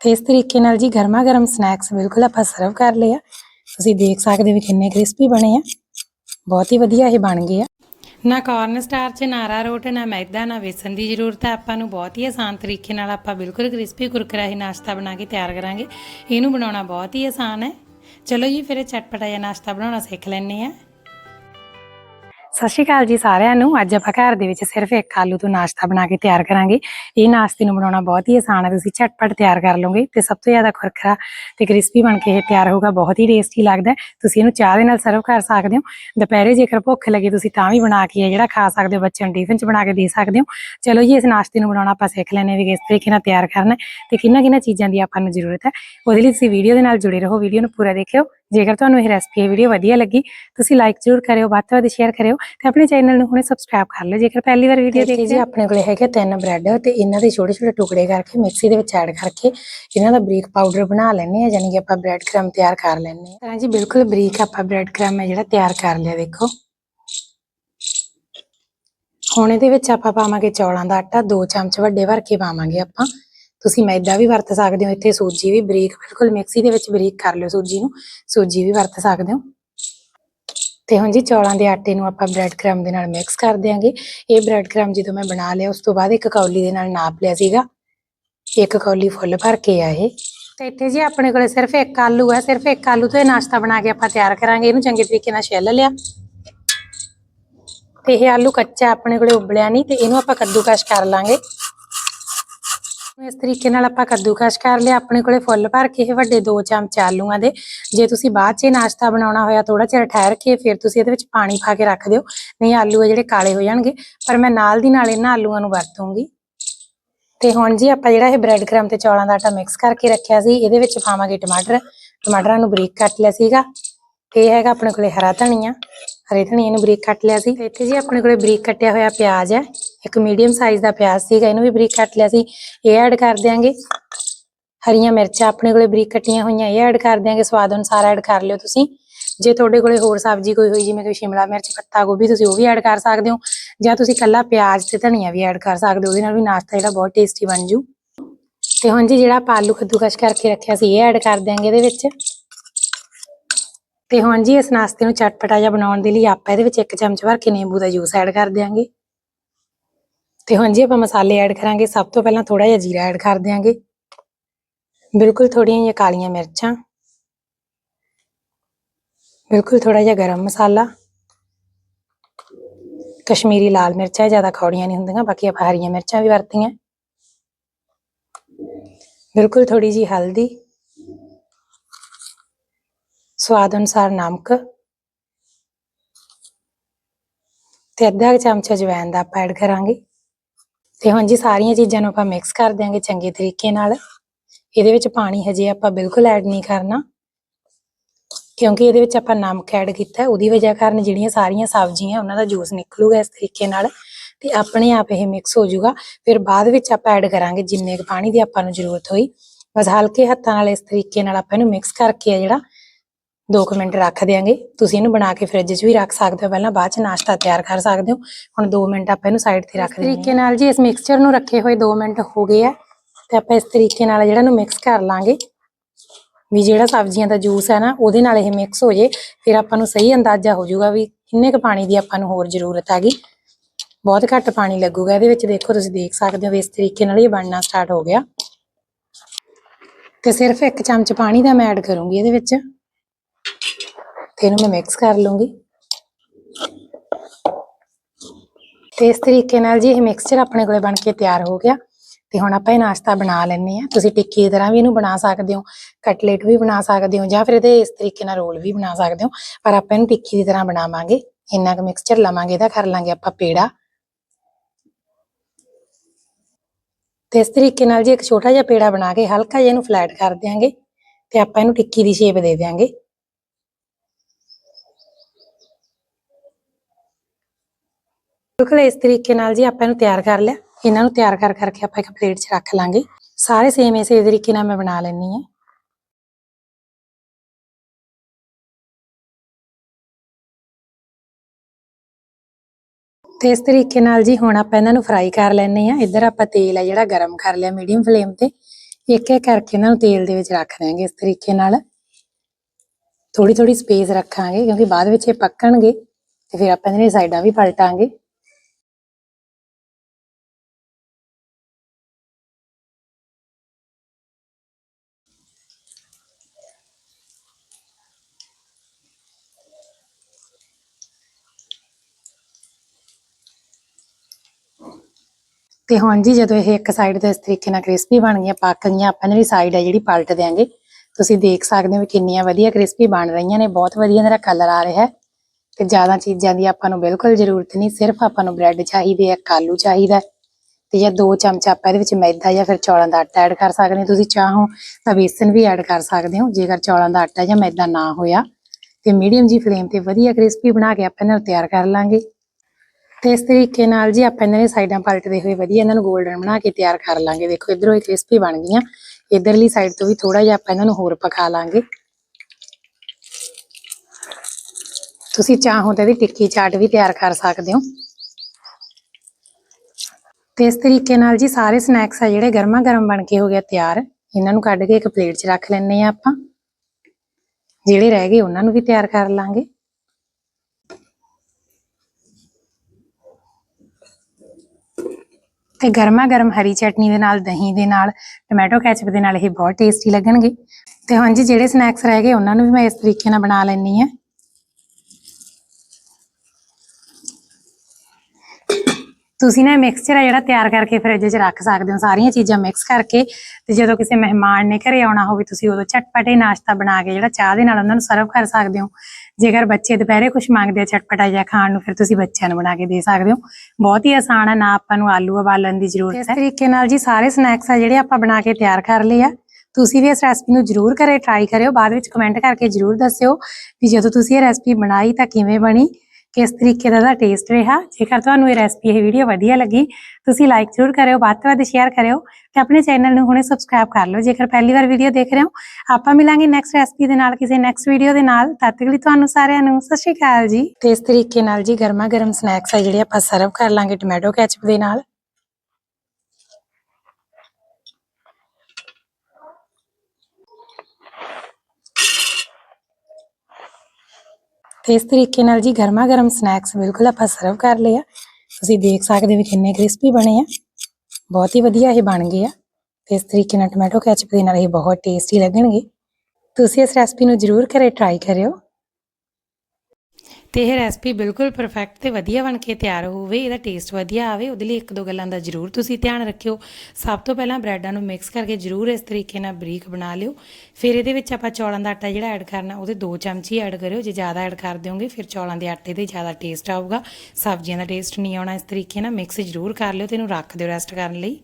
ਤੇ ਇਸ ਤਰੀਕੇ ਨਾਲ ਜੀ ਗਰਮਾ ਗਰਮ ਸਨੈਕਸ ਬਿਲਕੁਲ ਆਪਾਂ ਸਰਵ ਕਰ ਲਏ ਆ। ਤੁਸੀਂ ਦੇਖ ਸਕਦੇ ਵੀ ਕਿੰਨੇ ਕ੍ਰਿਸਪੀ ਬਣੇ ਆ। ਬਹੁਤ ਹੀ ਵਧੀਆ ਇਹ ਬਣ ਗਏ ਆ। ਨਾ ਕਾਰਨ 'ਚ ਨਾ ਅਰਾਰੋਟ ਨਾ ਮੈਦਾ, ਨਾ ਵੇਸਣ ਦੀ ਜ਼ਰੂਰਤ ਹੈ। ਆਪਾਂ ਨੂੰ ਬਹੁਤ ਹੀ ਆਸਾਨ ਤਰੀਕੇ ਨਾਲ ਆਪਾਂ ਬਿਲਕੁਲ ਕ੍ਰਿਸਪੀ ਕੁਰਕਰਾ ਹੀ ਨਾਸ਼ਤਾ ਬਣਾ ਕੇ ਤਿਆਰ ਕਰਾਂਗੇ। ਇਹਨੂੰ ਬਣਾਉਣਾ ਬਹੁਤ ਹੀ ਆਸਾਨ ਹੈ। ਚਲੋ ਜੀ, ਫਿਰ ਚਟਪਟਾ ਜਿਹਾ ਨਾਸ਼ਤਾ ਬਣਾਉਣਾ ਸਿੱਖ ਲੈਂਦੇ ਆ ਸਤਿ ਸ਼੍ਰੀ ਅਕਾਲ ਜੀ ਸਾਰਿਆਂ ਨੂੰ। ਅੱਜ ਆਪਾਂ ਘਰ ਦੇ ਵਿੱਚ ਸਿਰਫ ਇੱਕ ਆਲੂ ਤੋਂ ਨਾਸ਼ਤਾ ਬਣਾ ਕੇ ਤਿਆਰ ਕਰਾਂਗੇ। ਇਹ ਨਾਸ਼ਤੇ ਨੂੰ ਬਣਾਉਣਾ ਬਹੁਤ ਹੀ ਆਸਾਨ ਹੈ। ਤੁਸੀਂ ਝਟਪਟ ਤਿਆਰ ਕਰ ਲਓਗੇ ਤੇ ਸਭ ਤੋਂ ਜ਼ਿਆਦਾ ਖੁਰਖਰਾ ਤੇ ਕ੍ਰਿਸਪੀ ਬਣ ਕੇ ਇਹ ਤਿਆਰ ਹੋਊਗਾ। ਬਹੁਤ ਹੀ ਟੇਸਟੀ ਲੱਗਦਾ ਤੁਸੀਂ ਇਹਨੂੰ ਚਾਹ ਦੇ ਨਾਲ ਸਰਵ ਕਰ ਸਕਦੇ ਹੋ। ਦੁਪਹਿਰੇ ਜੇਕਰ ਭੁੱਖ ਲੱਗੇ ਤੁਸੀਂ ਤਾਂ ਵੀ ਬਣਾ ਕੇ ਜਿਹੜਾ ਖਾ ਸਕਦੇ ਹੋ, ਬੱਚਿਆਂ ਨੂੰ ਟਿਫਿਨ 'ਚ ਬਣਾ ਕੇ ਦੇ ਸਕਦੇ ਹੋ। ਚਲੋ ਜੀ, ਇਸ ਨਾਸ਼ਤੇ ਨੂੰ ਬਣਾਉਣਾ ਆਪਾਂ ਸਿੱਖ ਲੈਣੇ ਵੀ ਕਿਸ ਤਰੀਕੇ ਨਾਲ ਤਿਆਰ ਕਰਨਾ ਹੈ ਤੇ ਕਿੰਨਾ ਕਿੰਨਾ ਚੀਜ਼ਾਂ ਦੀ ਆਪਾਂ ਨੂੰ ਜ਼ਰੂਰਤ ਹੈ। ਉਹਦੇ ਲਈ ਤੁਸੀਂ ਵੀਡੀਓ ਦੇ ਨਾਲ ਜੁੜੇ ਰਹੋ। ਵੀਡੀਓ ਨੂੰ ਪੂਰਾ ਦੇਖਿਓ। ਜੇਕਰ ਤੁਹਾਨੂੰ ਇਹ ਰੈਸਪੀ ਇਹ ਵੀਡੀਓ ਵਧੀਆ ਲੱਗੀ, ਤੁਸੀਂ ਲਾਈਕ ਜ਼ਰੂਰ ਕਰਿਓ, ਵੱਧ ਤੋਂ ਵੱਧ ਸ਼ੇਅਰ ਕਰਿਓ ਤੇ ਆਪਣੇ ਚੈਨਲ ਨੂੰ ਹੁਣੇ ਸਬਸਕ੍ਰਾਈਬ ਕਰ ਲਓ ਜੇਕਰ ਪਹਿਲੀ ਵਾਰ ਵੀਡੀਓ ਦੇਖਦੇ ਜੀ ਆਪਣੇ ਕੋਲੇ ਹੈਗੇ ਤਿੰਨ ਬ੍ਰੈਡ ਤੇ ਇਹਨਾਂ ਦੇ ਛੋਟੇ ਛੋਟੇ ਟੁਕੜੇ ਕਰਕੇ ਮਿਕਸੀ ਦੇ ਵਿੱਚ ਐਡ ਕਰਕੇ ਇਹਨਾਂ ਦਾ ਬਰੀਕ ਪਾਊਡਰ ਬਣਾ ਲੈਣੇ ਆ ਯਾਨੀ ਕਿ ਆਪਾਂ ਬ੍ਰੈਡ ਕ੍ਰਮ ਤਿਆਰ ਕਰ ਲੈਣੇ ਆ ਤਾਂ ਜੀ ਬਿਲਕੁਲ ਬਰੀਕ ਆਪਾਂ ਬ੍ਰੈਡ ਕ੍ਰਮ ਹੈ ਜਿਹੜਾ ਤਿਆਰ ਕਰ ਲਿਆ ਦੇਖੋ। ਹੁਣ ਇਹਦੇ ਵਿੱਚ ਆਪਾਂ ਪਾਵਾਂਗੇ ਚੌਲਾਂ ਦਾ ਆਟਾ 2 ਚਮਚ ਵੱਡੇ ਭਰ ਕੇ ਪਾਵਾਂਗੇ ਆਪਾਂ। ਤੁਸੀਂ ਮੈਦਾ ਵੀ ਵਰਤ ਸਕਦੇ ਹੋ ਇੱਥੇ ਸੂਜੀ ਵੀ ਬਰੀਕ ਬਿਲਕੁਲ ਮਿਕਸੀ ਦੇ ਵਿੱਚ ਬਰੀਕ ਕਰ ਲਿਓ ਸੂਜੀ ਨੂੰ। ਸੂਜੀ ਵੀ ਵਰਤ ਸਕਦੇ ਹੋ। ਤੇ ਹੁਣ ਜੀ ਚੌਲਾਂ ਦੇ ਆਟੇ ਨੂੰ ਆਪਾਂ ਬ੍ਰੈਡ ਕ੍ਰਮ ਦੇ ਨਾਲ ਮਿਕਸ ਕਰ ਦਿਆਂਗੇ। ਇਹ ਬ੍ਰੈਡ ਕ੍ਰਮ ਜਦੋਂ ਮੈਂ ਬਣਾ ਲਿਆ, ਉਸ ਤੋਂ ਬਾਅਦ ਇੱਕ ਕੌਲੀ ਦੇ ਨਾਲ ਨਾਪ ਲਿਆ ਸੀਗਾ। ਇੱਕ ਕੌਲੀ ਫੁੱਲ ਭਰ ਕੇ ਆ ਇਹ। ਤੇ ਇੱਥੇ ਜੀ ਆਪਣੇ ਕੋਲੇ ਸਿਰਫ ਇੱਕ ਆਲੂ ਹੈ ਸਿਰਫ ਇੱਕ ਆਲੂ ਤੋਂ ਇਹ ਨਾਸ਼ਤਾ ਬਣਾ ਕੇ ਆਪਾਂ ਤਿਆਰ ਕਰਾਂਗੇ। ਇਹਨੂੰ ਚੰਗੇ ਤਰੀਕੇ ਨਾਲ ਛਿੱਲ ਲਿਆ। ਤੇ ਇਹ ਆਲੂ ਕੱਚਾ ਆਪਣੇ ਕੋਲੇ ਉਬਲਿਆ ਨਹੀਂ ਤੇ ਇਹਨੂੰ ਆਪਾਂ ਕੱਦੂਕਸ਼ ਕਰ ਲਾਂਗੇ। ਇਸ ਤਰੀਕੇ ਨਾਲ ਆਪਾਂ ਕੱਦੂਕਸ਼ ਕਰ ਲਿਆ, ਆਪਣੇ ਕੋਲੇ ਫੁੱਲ ਭਰ ਕੇ ਇਹ ਵੱਡੇ 2 ਚਮਚ ਆਲੂਆਂ ਦੇ। ਜੇ ਤੁਸੀਂ ਬਾਅਦ 'ਚ ਨਾਸ਼ਤਾ ਬਣਾਉਣਾ ਹੋਇਆ ਥੋੜਾ ਚਿਰ ਠਹਿਰ ਕੇ ਫਿਰ ਤੁਸੀਂ ਇਹਦੇ ਵਿੱਚ ਪਾਣੀ ਪਾ ਕੇ ਰੱਖ ਦਿਓ। ਨਹੀਂ, ਆਲੂ ਆ ਜਿਹੜੇ ਕਾਲੇ ਹੋ ਜਾਣਗੇ, ਪਰ ਮੈਂ ਨਾਲ ਦੀ ਨਾਲ ਇਹਨਾਂ ਆਲੂਆਂ ਨੂੰ ਵਰਤੂੰਗੀ। ਤੇ ਹੁਣ ਜੀ ਆਪਾਂ ਜਿਹੜਾ ਇਹ ਬ੍ਰੈਡ ਕ੍ਰਮ ਤੇ ਚੌਲਾਂ ਦਾ ਆਟਾ ਮਿਕਸ ਕਰਕੇ ਰੱਖਿਆ ਸੀ, ਇਹਦੇ ਵਿੱਚ ਪਾਵਾਂਗੇ ਟਮਾਟਰ। ਟਮਾਟਰਾਂ ਨੂੰ ਬਰੀਕ ਕੱਟ ਲਿਆ ਸੀਗਾ। ਤੇ ਇਹ ਹੈਗਾ ਆਪਣੇ ਕੋਲੇ ਹਰਾ ਧਨੀਆ। ਹਰੇ ਧਨੀਏ ਨੂੰ ਬਰੀਕ ਕੱਟ ਲਿਆ ਸੀ। ਤੇ ਇੱਥੇ ਜੀ ਆਪਣੇ ਕੋਲੇ ਬਰੀਕ ਕੱਟਿਆ ਹੋਇਆ ਪਿਆਜ਼ ਹੈ। ਇੱਕ ਮੀਡੀਅਮ ਸਾਈਜ਼ ਦਾ ਪਿਆਜ਼ ਸੀਗਾ, ਇਹਨੂੰ ਵੀ ਬਰੀਕ ਕੱਟ ਲਿਆ ਸੀ। ਇਹ ਐਡ ਕਰ ਦਿਆਂਗੇ। ਹਰੀਆਂ ਮਿਰਚਾਂ ਆਪਣੇ ਕੋਲੇ ਬਰੀਕ ਕੱਟੀਆਂ ਹੋਈਆਂ, ਇਹ ਐਡ ਕਰ ਦਿਆਂਗੇ। ਸਵਾਦ ਅਨੁਸਾਰ ਐਡ ਕਰ ਲਿਓ ਤੁਸੀਂ। ਜੇ ਤੁਹਾਡੇ ਕੋਲੇ ਹੋਰ ਸਬਜ਼ੀ ਕੋਈ ਹੋਈ, ਜਿਵੇਂ ਕੋਈ ਸ਼ਿਮਲਾ ਮਿਰਚ, ਪੱਤਾ ਗੋਭੀ, ਤੁਸੀਂ ਉਹ ਵੀ ਐਡ ਕਰ ਸਕਦੇ ਹੋ। ਜਾਂ ਤੁਸੀਂ ਕੱਲਾ ਪਿਆਜ਼ ਤੇ ਧਨੀਆ ਵੀ ਐਡ ਕਰ ਸਕਦੇ ਹੋ। ਉਹਦੇ ਨਾਲ ਵੀ ਨਾਸ਼ਤਾ ਜਿਹੜਾ ਬਹੁਤ ਟੇਸਟੀ ਬਣ ਜੂ। ਤੇ ਹੁਣ ਜੀ ਜਿਹੜਾ ਆਪਾਂ ਆਲੂ ਕੱਦੂਕਸ਼ ਕਰਕੇ ਰੱਖਿਆ ਸੀ, ਇਹ ਐਡ ਕਰ ਦਿਆਂਗੇ ਇਹਦੇ ਵਿੱਚ। ਤੇ ਹੁਣ ਜੀ ਇਸ ਨਾਸ਼ਤੇ ਨੂੰ ਚਟਪਟਾ ਜਿਹਾ ਬਣਾਉਣ ਦੇ ਲਈ ਆਪਾਂ ਇਹਦੇ ਵਿੱਚ ਇੱਕ ਚਮਚ ਭਰ ਕੇ ਨਿੰਬੂ ਦਾ ਜੂਸ ਐਡ ਕਰ ਦਿਆਂਗੇ। ਤੇ ਹੁਣ ਜੀ ਆਪਾਂ ਮਸਾਲੇ ਐਡ ਕਰਾਂਗੇ। ਸਭ ਤੋਂ ਪਹਿਲਾਂ ਥੋੜਾ ਜਿਹਾ ਜੀਰਾ ਐਡ ਕਰ ਦਿਆਂਗੇ। ਬਿਲਕੁਲ ਥੋੜੀਆਂ ਜਿਹੀਆਂ ਕਾਲੀਆਂ ਮਿਰਚਾਂ। ਬਿਲਕੁਲ ਥੋੜਾ ਜਿਹਾ ਗਰਮ ਮਸਾਲਾ। ਕਸ਼ਮੀਰੀ ਲਾਲ ਮਿਰਚਾਂ ਜ਼ਿਆਦਾ ਖੌੜੀਆਂ ਨਹੀਂ ਹੁੰਦੀਆਂ, ਬਾਕੀ ਆਪਾਂ ਹਰੀਆਂ ਮਿਰਚਾਂ ਵੀ ਵਰਤੀਆਂ। ਬਿਲਕੁਲ ਥੋੜੀ ਜੀ ਹਲਦੀ। ਸਵਾਦ ਅਨੁਸਾਰ ਨਮਕ ਤੇ ਅੱਧਾ ਚਮਚ ਅਜਵਾਇਣ ਦਾ ਆਪਾਂ ਐਡ ਕਰਾਂਗੇ। ਤੇ ਹੁਣ ਜੀ ਸਾਰੀਆਂ ਚੀਜ਼ਾਂ ਨੂੰ ਆਪਾਂ ਮਿਕਸ ਕਰ ਦਿਆਂਗੇ ਚੰਗੇ ਤਰੀਕੇ ਨਾਲ। ਇਹਦੇ ਵਿੱਚ ਪਾਣੀ ਹਜੇ ਆਪਾਂ ਬਿਲਕੁਲ ਐਡ ਨਹੀਂ ਕਰਨਾ। ਕਿਉਂਕਿ ਇਹਦੇ ਵਿੱਚ ਆਪਾਂ ਨਮਕ ਐਡ ਕੀਤਾ, ਉਹਦੀ ਵਜ੍ਹਾ ਕਾਰਨ ਜਿਹੜੀਆਂ ਸਾਰੀਆਂ ਸਬਜ਼ੀਆਂ, ਉਹਨਾਂ ਦਾ ਜੂਸ ਨਿਕਲੂਗਾ ਇਸ ਤਰੀਕੇ ਨਾਲ। ਤੇ ਆਪਣੇ ਆਪ ਇਹ ਮਿਕਸ ਹੋ ਜਾਊਗਾ। ਫਿਰ ਬਾਅਦ ਵਿੱਚ ਆਪਾਂ ਐਡ ਕਰਾਂਗੇ ਜਿੰਨੇ ਕੁ ਪਾਣੀ ਦੀ ਆਪਾਂ ਨੂੰ ਜ਼ਰੂਰਤ ਹੋਈ। ਬਸ ਹਲਕੇ ਹੱਥਾਂ ਨਾਲ ਇਸ ਤਰੀਕੇ ਨਾਲ ਆਪਾਂ ਇਹਨੂੰ ਮਿਕਸ ਕਰਕੇ ਆ ਜਿਹੜਾ 2 ਮਿੰਟ ਰੱਖ ਦਿਆਂਗੇ। ਤੁਸੀਂ ਇਹਨੂੰ ਬਣਾ ਕੇ ਫ੍ਰਿਜ 'ਚ ਵੀ ਰੱਖ ਸਕਦੇ ਹੋ। ਪਹਿਲਾਂ ਬਾਅਦ 'ਚ ਨਾਸ਼ਤਾ ਤਿਆਰ ਕਰ ਸਕਦੇ ਹੋ। ਹੁਣ 2 ਮਿੰਟ ਆਪਾਂ ਇਹਨੂੰ ਸਾਈਡ ਤੇ ਰੱਖ ਹਾਂ ਤਰੀਕੇ ਨਾਲ ਜੀ ਇਸ ਮਿਕਸਚਰ ਨੂੰ ਰੱਖੇ ਹੋਏ 2 ਮਿੰਟ ਹੋ ਗਏ ਆ। ਤੇ ਆਪਾਂ ਇਸ ਤਰੀਕੇ ਨਾਲ ਜਿਹੜਾ ਨੂੰ ਮਿਕਸ ਕਰ ਲਾਂਗੇ। ਵੀ ਜਿਹੜਾ ਸਬਜ਼ੀਆਂ ਦਾ ਜੂਸ ਹੈ ਨਾ ਉਹਦੇ ਨਾਲ ਇਹ ਮਿਕਸ ਹੋ ਜੇ। ਫਿਰ ਆਪਾਂ ਨੂੰ ਸਹੀ ਅੰਦਾਜ਼ਾ ਹੋ ਜਾਊਗਾ ਵੀ ਕਿੰਨੇ ਕੁ ਪਾਣੀ ਦੀ ਆਪਾਂ ਨੂੰ ਹੋਰ ਜ਼ਰੂਰਤ ਹੈਗੀ। ਬਹੁਤ ਘੱਟ ਪਾਣੀ ਲੱਗੂਗਾ ਇਹਦੇ ਵਿੱਚ। ਦੇਖੋ ਤੁਸੀਂ ਦੇਖ ਸਕਦੇ ਹੋ ਇਸ ਤਰੀਕੇ ਨਾਲ ਇਹ ਬਣਨਾ ਸਟਾਰਟ ਹੋ ਗਿਆ। ਤੇ ਸਿਰਫ ਇੱਕ ਚਮਚ ਪਾਣੀ ਦਾ ਮੈਂ ਐਡ ਕਰੂੰਗੀ ਇਹਦੇ ਵਿੱਚ। ਤੇ ਇਹਨੂੰ ਮੈਂ ਮਿਕਸ ਕਰ ਲੂੰਗੀ। ਤੇ ਇਸ ਤਰੀਕੇ ਨਾਲ ਜੀ ਇਹ ਮਿਕਸਚਰ ਆਪਣੇ ਕੋਲੇ ਬਣ ਕੇ ਤਿਆਰ ਹੋ ਗਿਆ। ਤੇ ਹੁਣ ਆਪਾਂ ਇਹ ਨਾਸ਼ਤਾ ਬਣਾ ਲੈਣੇ ਆ ਤੁਸੀਂ ਟਿੱਕੀ ਦੀ ਤਰ੍ਹਾਂ ਵੀ ਇਹਨੂੰ ਬਣਾ ਸਕਦੇ ਹੋ, ਕਟਲੇਟ ਵੀ ਬਣਾ ਸਕਦੇ ਹੋ ਜਾਂ ਫਿਰ ਇਹਦੇ ਇਸ ਤਰੀਕੇ ਨਾਲ ਰੋਲ ਵੀ ਬਣਾ ਸਕਦੇ ਹੋ। ਪਰ ਆਪਾਂ ਇਹਨੂੰ ਟਿੱਕੀ ਦੀ ਤਰ੍ਹਾਂ ਬਣਾਵਾਂਗੇ। ਇੰਨਾ ਕੁ ਮਿਕਸਚਰ ਲਵਾਂਗੇ, ਇਹਦਾ ਕਰ ਲਾਂਗੇ ਆਪਾਂ ਪੇੜਾ। ਤੇ ਇਸ ਤਰੀਕੇ ਨਾਲ ਜੀ ਇੱਕ ਛੋਟਾ ਜਿਹਾ ਪੇੜਾ ਬਣਾ ਕੇ ਹਲਕਾ ਜਿਹਾ ਇਹਨੂੰ ਫਲੈਟ ਕਰ ਦਿਆਂਗੇ। ਤੇ ਆਪਾਂ ਇਹਨੂੰ ਟਿੱਕੀ ਦੀ ਸ਼ੇਪ ਦੇ ਦਿਆਂਗੇ। ਬਿਲਕੁਲ ਇਸ ਤਰੀਕੇ ਨਾਲ ਜੀ ਆਪਾਂ ਇਹਨੂੰ ਤਿਆਰ ਕਰ ਲਿਆ। ਇਹਨਾਂ ਨੂੰ ਤਿਆਰ ਕਰ ਕਰਕੇ ਆਪਾਂ ਇੱਕ ਪਲੇਟ 'ਚ ਰੱਖ ਲਾਂਗੇ। ਸਾਰੇ ਸੇਮ ਇਸੇ ਤਰੀਕੇ ਨਾਲ ਮੈਂ ਬਣਾ ਲੈਣੀ ਹੈ। ਤੇ ਇਸ ਤਰੀਕੇ ਨਾਲ ਜੀ ਹੁਣ ਆਪਾਂ ਇਹਨਾਂ ਨੂੰ ਫਰਾਈ ਕਰ ਲੈਣੇ ਆ ਇੱਧਰ ਆਪਾਂ ਤੇਲ ਆ ਜਿਹੜਾ ਗਰਮ ਕਰ ਲਿਆ ਮੀਡੀਅਮ ਫਲੇਮ ਤੇ। ਇੱਕ ਇੱਕ ਕਰਕੇ ਇਹਨਾਂ ਨੂੰ ਤੇਲ ਦੇ ਵਿੱਚ ਰੱਖ ਦਿਆਂਗੇ ਇਸ ਤਰੀਕੇ ਨਾਲ। ਥੋੜੀ ਥੋੜੀ ਸਪੇਸ ਰੱਖਾਂਗੇ ਕਿਉਂਕਿ ਬਾਅਦ ਵਿੱਚ ਇਹ ਪੱਕਣਗੇ ਤੇ ਫਿਰ ਆਪਾਂ ਇਹਨਾਂ ਦੀ ਸਾਈਡਾਂ ਵੀ ਪਲਟਾਂਗੇ। ਤੇ ਹੁਣ ਜੀ ਜਦੋਂ ਇਹ ਇੱਕ ਸਾਈਡ ਤੋਂ ਇਸ ਤਰੀਕੇ ਨਾਲ ਕ੍ਰਿਸਪੀ ਬਣ ਗਈਆਂ ਪੱਕ ਗਈਆਂ ਆਪਾਂ ਇਹਨਾਂ ਦੀ ਸਾਈਡ ਹੈ ਜਿਹੜੀ ਪਲਟ ਦਿਆਂਗੇ। ਤੁਸੀਂ ਦੇਖ ਸਕਦੇ ਹੋ ਵੀ ਕਿੰਨੀਆਂ ਵਧੀਆ ਕ੍ਰਿਸਪੀ ਬਣ ਰਹੀਆਂ ਨੇ ਬਹੁਤ ਵਧੀਆ ਇਹਦਾ ਕਲਰ ਆ ਰਿਹਾ ਹੈ। ਤੇ ਜ਼ਿਆਦਾ ਚੀਜ਼ਾਂ ਦੀ ਆਪਾਂ ਨੂੰ ਬਿਲਕੁਲ ਜ਼ਰੂਰਤ ਨਹੀਂ ਸਿਰਫ ਆਪਾਂ ਨੂੰ ਬ੍ਰੈਡ ਚਾਹੀਦੇ ਆ ਆਲੂ ਚਾਹੀਦਾ ਹੈ, ਤੇ ਜਾਂ ਦੋ ਚਮਚ ਆਪਾਂ ਇਹਦੇ ਵਿੱਚ ਮੈਦਾ ਜਾਂ ਫਿਰ ਚੌਲਾਂ ਦਾ ਆਟਾ ਐਡ ਕਰ ਸਕਦੇ ਹੋ। ਤੁਸੀਂ ਚਾਹੋ ਤਾਂ ਬੇਸਨ ਵੀ ਐਡ ਕਰ ਸਕਦੇ ਹੋ ਜੇਕਰ ਚੌਲਾਂ ਦਾ ਆਟਾ ਜਾਂ ਮੈਦਾ ਨਾ ਹੋਇਆ। ਤੇ ਮੀਡੀਅਮ ਜੀ ਫਲੇਮ ਤੇ ਵਧੀਆ ਕ੍ਰਿਸਪੀ ਬਣਾ ਕੇ ਆਪਾਂ ਇਹਨਾਂ ਨੂੰ ਤਿਆਰ ਕਰ ਲਾਂਗੇ। ਤੇ ਇਸ ਤਰੀਕੇ ਨਾਲ ਜੀ ਆਪਾਂ ਇਹਨਾਂ ਦੇ ਸਾਈਡਾਂ ਪਲਟਦੇ ਹੋਏ ਵਧੀਆ ਇਹਨਾਂ ਨੂੰ 골ਡਨ ਬਣਾ ਕੇ ਤਿਆਰ ਕਰ ਲਾਂਗੇ। ਦੇਖੋ ਇਧਰੋਂ ਇਹ ਕ੍ਰਿਸਪੀ ਬਣ ਗਈਆਂ। ਇਧਰਲੀ ਸਾਈਡ ਤੋਂ ਵੀ ਥੋੜਾ ਜਿਹਾ ਆਪਾਂ ਇਹਨਾਂ ਨੂੰ ਹੋਰ ਪਕਾ ਲਾਂਗੇ। ਤੁਸੀਂ ਚਾਹੋ ਤਾਂ ਇਹਦੀ ਟਿੱਕੀ ਚਾਟ ਵੀ ਤਿਆਰ ਕਰ ਸਕਦੇ ਹੋ। ਤੇ ਇਸ ਤਰੀਕੇ ਨਾਲ ਜੀ ਸਾਰੇ ਸਨੈਕਸ ਆ ਜਿਹੜੇ ਗਰਮਾ ਗਰਮ ਬਣ ਕੇ ਹੋ ਗਿਆ ਤਿਆਰ, ਇਹਨਾਂ ਨੂੰ ਕੱਢ ਕੇ ਇੱਕ ਪਲੇਟ 'ਚ ਰੱਖ ਲੈਣੇ ਆ ਆਪਾਂ। ਜਿਹੜੇ ਰਹਿ ਗਏ ਉਹਨਾਂ ਨੂੰ ਵੀ ਤਿਆਰ ਕਰ ਲਾਂਗੇ। ਤੇ ਗਰਮਾ ਗਰਮ ਹਰੀ ਚਟਨੀ ਦੇ ਨਾਲ, ਦਹੀਂ ਦੇ ਨਾਲ ਟੋਮੈਟੋ ਕੈਚਅਪ ਦੇ ਨਾਲ ਇਹ ਬਹੁਤ ਟੇਸਟੀ ਲੱਗਣਗੇ। ਤੇ ਹਾਂਜੀ ਜਿਹੜੇ ਸਨੈਕਸ ਰਹਿ ਗਏ, ਉਹਨਾਂ ਨੂੰ ਵੀ ਮੈਂ ਇਸ ਤਰੀਕੇ ਨਾਲ ਬਣਾ ਲੈਣੀ ਆ ਤੁਸੀਂ ਨਾ ਮਿਕਸਚਰ ਆ ਜਿਹੜਾ ਤਿਆਰ ਕਰਕੇ ਫ੍ਰਿਜ 'ਚ ਰੱਖ ਸਕਦੇ ਹੋ, ਸਾਰੀਆਂ ਚੀਜ਼ਾਂ ਮਿਕਸ ਕਰਕੇ। ਤੇ ਜਦੋਂ ਕਿਸੇ ਮਹਿਮਾਨ ਨੇ ਘਰੇ ਆਉਣਾ ਹੋਵੇ, ਤੁਸੀਂ ਉਦੋਂ ਚਟਪਟੇ ਨਾਸ਼ਤਾ ਬਣਾ ਕੇ ਜਿਹੜਾ ਚਾਹ ਦੇ ਨਾਲ ਉਹਨਾਂ ਨੂੰ ਸਰਵ ਕਰ ਸਕਦੇ ਹੋ। ਜੇਕਰ ਬੱਚੇ ਦੁਪਹਿਰੇ ਕੁਝ ਮੰਗਦੇ ਆ ਚਟਪਟਾ ਜਿਹਾ ਖਾਣ ਨੂੰ ਫਿਰ ਤੁਸੀਂ ਬੱਚਿਆਂ ਨੂੰ ਬਣਾ ਕੇ ਦੇ ਸਕਦੇ ਹੋ। ਬਹੁਤ ਹੀ ਆਸਾਨ ਹੈ ਨਾ ਆਪਾਂ ਨੂੰ ਆਲੂ ਉਬਾਲਣ ਦੀ ਜ਼ਰੂਰਤ ਹੈ। ਇਸ ਤਰੀਕੇ ਨਾਲ ਜੀ ਸਾਰੇ ਸਨੈਕਸ ਆ ਜਿਹੜੇ ਆਪਾਂ ਬਣਾ ਕੇ ਤਿਆਰ ਕਰ ਲਏ ਆ ਤੁਸੀਂ ਵੀ ਇਸ ਰੈਸਪੀ ਨੂੰ ਜਰੂਰ ਕਰੇ ਟਰਾਈ ਕਰਿਓ। ਬਾਅਦ ਵਿੱਚ ਕਮੈਂਟ ਕਰਕੇ ਜਰੂਰ ਦੱਸਿਓ ਕਿ ਜਦੋਂ ਤੁਸੀਂ ਇਹ ਰੈਸਪੀ ਬਣਾਈ ਤਾਂ ਕਿਵੇਂ ਬਣੀ ਕਿਸ ਤਰੀਕੇ ਦਾ ਦਾ ਟੇਸਟ ਰਿਹਾ। ਜੇਕਰ ਤੁਹਾਨੂੰ ਇਹ ਰੈਸਪੀ ਇਹ ਵੀਡੀਓ ਵਧੀਆ ਲੱਗੀ, ਤੁਸੀਂ ਲਾਈਕ ਜ਼ਰੂਰ ਕਰਿਓ, ਵੱਧ ਤੋਂ ਵੱਧ ਸ਼ੇਅਰ ਕਰਿਓ ਤੇ ਆਪਣੇ ਚੈਨਲ ਨੂੰ ਹੁਣੇ ਸਬਸਕ੍ਰਾਈਬ ਕਰ ਲਓ। ਜੇਕਰ ਪਹਿਲੀ ਵਾਰ ਵੀਡੀਓ ਦੇਖ ਰਹੇ ਹੋ, ਆਪਾਂ ਮਿਲਾਂਗੇ ਨੈਕਸਟ ਰੈਸਪੀ ਦੇ ਨਾਲ, ਕਿਸੇ ਨੈਕਸਟ ਵੀਡੀਓ ਦੇ ਨਾਲ। ਤਦ ਤੱਕ ਲਈ ਤੁਹਾਨੂੰ ਸਾਰਿਆਂ ਨੂੰ ਸਤਿ ਸ਼੍ਰੀ ਅਕਾਲ ਜੀ। ਤੇ ਇਸ ਤਰੀਕੇ ਨਾਲ ਜੀ ਗਰਮਾ ਗਰਮ ਸਨੈਕਸ ਆ ਜਿਹੜੇ ਆਪਾਂ ਸਰਵ ਕਰ ਲਾਂਗੇ ਟੋਮੈਟੋ ਕੈਚਪ ਦੇ ਨਾਲ। ਤੇ ਇਸ ਤਰੀਕੇ ਨਾਲ ਜੀ ਗਰਮਾ ਗਰਮ ਸਨੈਕਸ ਬਿਲਕੁਲ ਆਪਾਂ ਸਰਵ ਕਰ ਲਏ ਆ। ਤੁਸੀਂ ਦੇਖ ਸਕਦੇ ਹੋ ਵੀ ਕਿੰਨੇ ਕ੍ਰਿਸਪੀ ਬਣੇ ਆ। ਬਹੁਤ ਹੀ ਵਧੀਆ ਇਹ ਬਣ ਗਏ ਆ। ਤੇ ਇਸ ਤਰੀਕੇ ਨਾਲ ਟੋਮੈਟੋ ਕੈਚਪ ਦੇ ਨਾਲ ਇਹ ਬਹੁਤ ਟੇਸਟੀ ਲੱਗਣਗੇ। ਤੁਸੀਂ ਇਸ ਰੈਸਪੀ ਨੂੰ ਜਰੂਰ ਘਰੇ ਟਰਾਈ ਕਰਿਓ। ਤੇ ਇਹ ਰੈਸਪੀ ਬਿਲਕੁਲ ਪਰਫੈਕਟ ਤੇ ਵਧੀਆ ਬਣ ਕੇ ਤਿਆਰ ਹੋਵੇ, ਇਹਦਾ ਟੇਸਟ ਵਧੀਆ ਆਵੇ, ਉਹਦੇ ਲਈ ਇੱਕ ਦੋ ਗੱਲਾਂ ਦਾ ਜਰੂਰ ਤੁਸੀਂ ਧਿਆਨ ਰੱਖਿਓ। ਸਭ ਤੋਂ ਪਹਿਲਾਂ ਬ੍ਰੈਡਾਂ ਨੂੰ ਮਿਕਸ ਕਰਕੇ ਜਰੂਰ ਇਸ ਤਰੀਕੇ ਨਾਲ ਬਰੀਕ ਬਣਾ ਲਿਓ। ਫਿਰ ਇਹਦੇ ਵਿੱਚ ਆਪਾਂ ਚੌਲਾਂ ਦਾ ਆਟਾ ਜਿਹੜਾ ਐਡ ਕਰਨਾ, ਉਹਦੇ 2 ਚਮਚੀ ਐਡ ਕਰਿਓ। ਜੇ ਜ਼ਿਆਦਾ ਐਡ ਕਰ ਦਿਓਗੇ, ਫਿਰ ਚੌਲਾਂ ਦੇ ਆਟੇ ਦੇ ਜ਼ਿਆਦਾ ਟੇਸਟ ਆਊਗਾ। ਸਬਜ਼ੀਆਂ ਦਾ ਟੇਸਟ ਨਹੀਂ ਆਉਣਾ, ਇਸ ਤਰੀਕੇ ਨਾਲ ਮਿਕਸ ਜਰੂਰ ਕਰ ਲਿਓ ਤੇ ਇਹਨੂੰ ਰੱਖ ਦਿਓ ਰੈਸਟ ਕਰਨ ਲਈ।